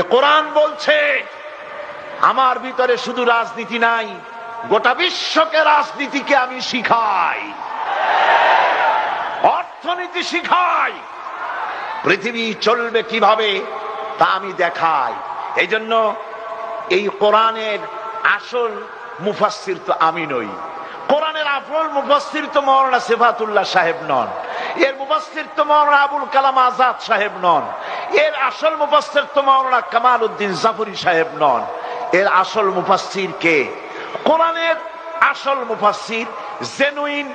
এ কোরআন বলছে, আমার ভিতরে শুধু রাজনীতি নাই, গোটা বিশ্বকে রাজনীতিকে আমি শিখাই। অর্থনীতি শিখাই। পৃথিবী চলবে কীভাবে, তা আমি দেখাই। এই জন্য এই কোরআনের আসল মুফাসির তো আমি নই। কোরআনের আফল মুফাসির তো মৌলানা সেফাতুল্লাহ সাহেব নন। এর মুফাসির তো মৌলানা আবুল কালাম আজাদ সাহেব নন। এর আসল মুফাসির তো মৌলানা কামাল উদ্দিন জাফরি সাহেব নন। এর আসল মুফাসির কে? কোরআনের আসল মুফাসির জেনুইন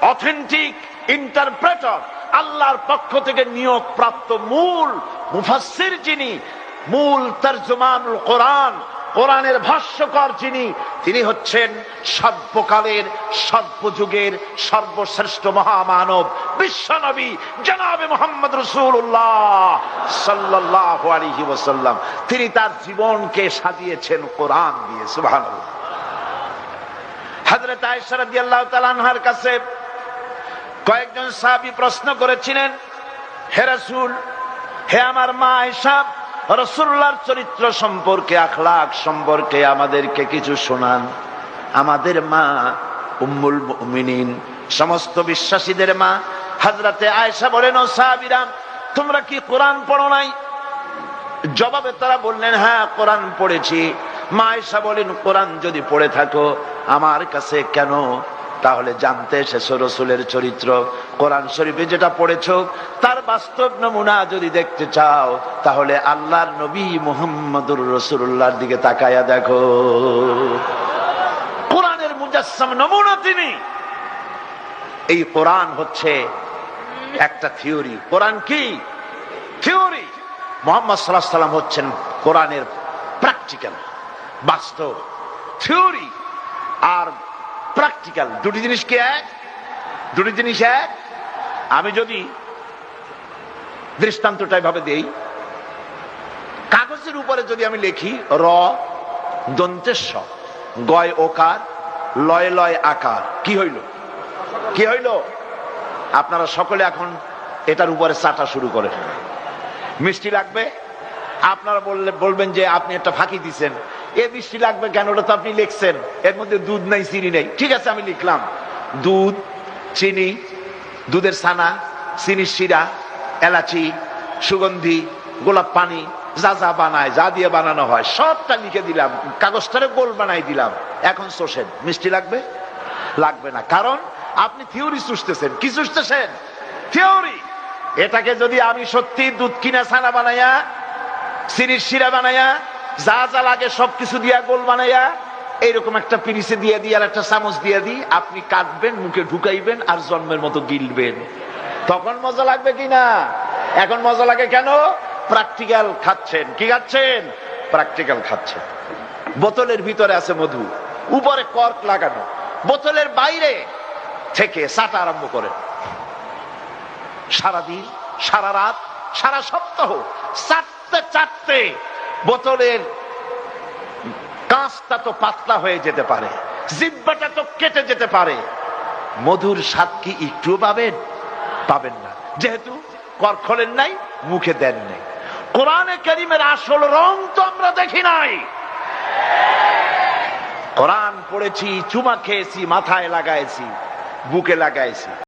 অথেন্টিক ইন্টারপ্রেটর আল্লাহর পক্ষ থেকে নিয়োগ প্রাপ্ত মূল মুফাসসির যিনি, মূল তর্জমানুল কোরআন কোরআনের ভাষ্যকর যিনি, তিনি হচ্ছেন সর্বকালের, সর্বযুগের সর্বশ্রেষ্ঠ মহামানব, বিশ্বনবী জনাবে মোহাম্মদ রসুল্লাহ সাল্লাহ আলহি ওসাল্লাম তিনি তার জীবনকে সাজিয়েছেন কোরআন দিয়ে, সুবহানাল্লাহ। হজরত আয়েশা রাদিয়াল্লাহু তাআলা আনহার কাছে কয়েকজন সাহাবী প্রশ্ন করেছিলেন, হে রাসূল, হে আমার মা আয়েশা রাসূলুল্লাহর চরিত্র সম্পর্কে আখলাখ সম্পর্কে আমাদেরকে কিছু শোনান। আমাদের মা উম্মুল মুমিনিন, সমস্ত বিশ্বাসীদের মা, হযরতে আয়েশা বলেন, ও সাহাবীরা তোমরা কি কোরআন পড়ো নাই? জবাবে তারা বললেন হ্যাঁ কোরআন পড়েছি। মা আয়েশা বলেন, কোরআন যদি পড়ে থাকো, আমার কাছে কেন তাহলে জানতে এসেছ রসুলের চরিত্র। কোরআন শরীফে যেটা পড়েছো, তার বাস্তব নমুনা যদি দেখতে চাও, তাহলে আল্লাহর নবী মুহাম্মদুর রসুল্লাহর দিকে তাকায়া দেখো। কোরআনের মুজাসসাম নমুনা তিনি। এই কোরআন হচ্ছে একটা থিওরি। কোরআন কি? থিওরি। মোহাম্মদ সাল্লাহ সাল্লাম হচ্ছেন কোরআনের প্র্যাকটিক্যাল, বাস্তব থিওরি। আর প্র্যাকটিক্যাল দুটি জিনিস কি এক? দুটি জিনিস এক। আমি যদি দৃষ্টান্তটা এভাবে দেই, কাগজের উপরে যদি আমি লিখি, র দন্তেশ্ব গয়, ওকার, লয় লয়, আকার, কি হইল? কি হইল? আপনারা সকলে এখন এটার উপরে চাটা শুরু করেন মিষ্টি লাগবে? আপনারা বললে, বলবেন যে আপনি একটা ফাঁকি দিচ্ছেন এ মিষ্টি লাগবে কেন? ওটা তো আপনি লিখছেন। এর মধ্যে দুধ নাই, চিনি নেই। ঠিক আছে, আমি লিখলাম। দুধ, চিনি, দুধের ছানা, চিনির শিরা, এলাচি, সুগন্ধি, গোলাপ পানি, যা যা বানায়, যা দিয়ে বানানো হয়, সবটা লিখে দিলাম। কাগজটারে গোল বানাই দিলাম। এখন চষেন মিষ্টি লাগবে? লাগবে না। কারণ আপনি থিওরি চুষতেছেন। কি চুষতেছেন? থিওরি। এটাকে যদি আমি সত্যি দুধ কিনা, ছানা বানাইয়া চিনির শিরা বানাইয়া যা যা লাগে সবকিছু দিয়া গোল বানাইয়া, এইরকম একটা পিরিসে দিয়ে দিয়ে আর একটা চামচ দিয়ে দিই। আপনি কাটবেন মুখে ঢুকাইবেন আর জন্মের মতো গিলবেন। তখন মজা লাগবে কি না? এখন মজা লাগে কেন? প্র্যাকটিক্যাল খাচ্ছেন। কি খাচ্ছেন? প্র্যাকটিক্যাল খাচ্ছেন। বোতলের ভিতরে আছে মধু। উপরে কর্ক লাগানো। বোতলের বাইরে থেকে চাটা আরম্ভ করেন। সারাদিন, সারা রাত, সারা সপ্তাহ, চারটে চারটে বোতলের কাঁচটা তো পাতলা হয়ে যেতে পারে, জিব্বাটা তো কেটে যেতে পারে। মধুর স্বাদ কি একটু পাবেন? পাবেন না। যেহেতু কর খোলেন নাই, মুখে দেন নাই। কোরআনে করিমের আসল রং তো আমরা দেখি নাই। কোরআন পড়েছি, চুমা খেয়েছি, মাথায় লাগাইছি, বুকে লাগাইছি।